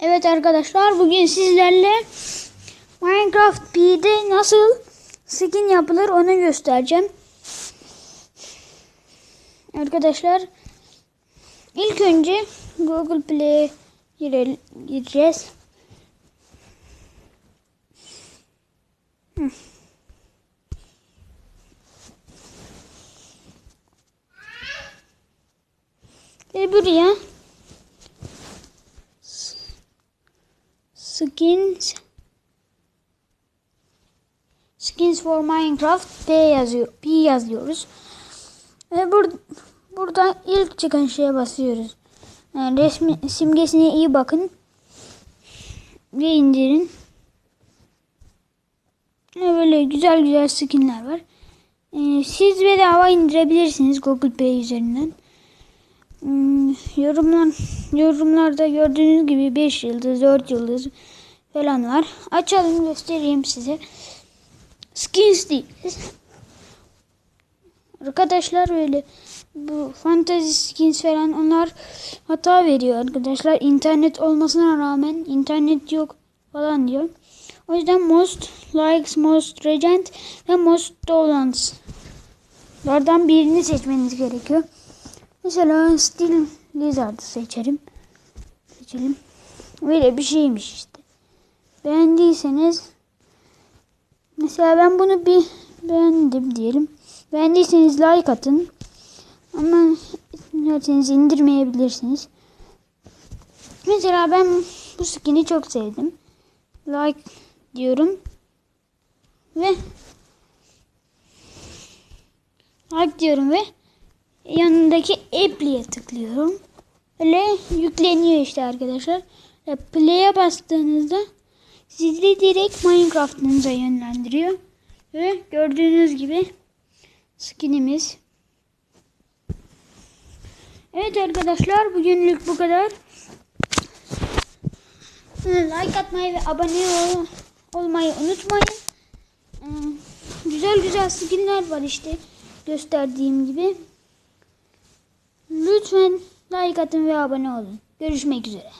Evet arkadaşlar bugün sizlerle Minecraft P'de nasıl skin yapılır onu göstereceğim. Arkadaşlar ilk önce Google Play'e gire- gireceğiz. Hı. Ve buraya Skins Skins for Minecraft P yazıyor. P yazıyoruz. Ve bur burada ilk çıkan şeye basıyoruz. Yani resmi simgesine iyi bakın. Ve indirin. Ve böyle güzel güzel skinler var. Ee, siz bedava indirebilirsiniz Google Play üzerinden. Hmm, yorumlar yorumlarda gördüğünüz gibi 5 yıldız 4 yıldız falan var. Açalım göstereyim size. Skins değil. Arkadaşlar böyle bu fantasy skins falan onlar hata veriyor arkadaşlar. İnternet olmasına rağmen internet yok falan diyor. O yüzden most likes, most regent ve most dollars. Lardan birini seçmeniz gerekiyor. Mesela Steel Lizard'ı seçelim. Seçelim. Böyle bir şeymiş işte. Beğendiyseniz mesela ben bunu bir beğendim diyelim. Beğendiyseniz like atın. Ama isterseniz indirmeyebilirsiniz. Mesela ben bu skin'i çok sevdim. Like diyorum. Ve like diyorum ve yanındaki app'liye tıklıyorum. Öyle yükleniyor işte arkadaşlar. Ve play'e bastığınızda sizi direkt Minecraft'ınıza yönlendiriyor. Ve gördüğünüz gibi skinimiz. Evet arkadaşlar bugünlük bu kadar. Like atmayı ve abone ol olmayı unutmayın. Ee, Güzel güzel skinler var işte gösterdiğim gibi. Lütfen like atın ve abone olun. Görüşmek üzere.